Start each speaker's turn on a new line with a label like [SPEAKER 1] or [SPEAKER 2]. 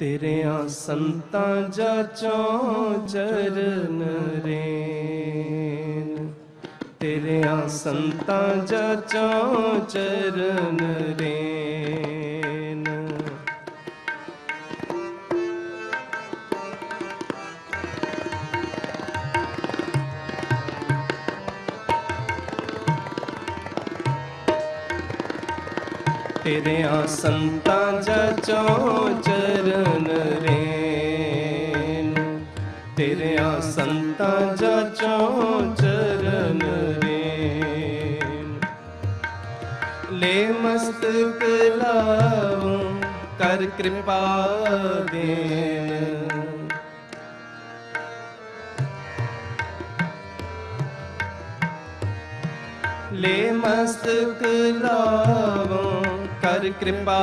[SPEAKER 1] ਤੇਰਿਆਂ ਸੰਤਾਂ ਜਾਚੋਂ ਚਰਨ ਰੇਨ। ਤੇਰਿਆਂ ਸੰਤਾਂ ਜਾਚੋਂ ਚਰਨ ਰੇਨ। ਤੇਰਿਆਂ ਸੰਤਾਂ ਜਾਚੋਂ ਤੇਰਿਆਂ ਸੰਤਾਂ ਜਾਚੋਂ ਚਰਨ ਰੇਨ ਲੈ ਮਸਤਕ ਲਾਵੋ ਕਰ ਕਿਰਪਾ ਦੇਨ ਲੈ ਮਸਤਕ ਲਾਵੋ ਕਰ ਕਿਰਪਾ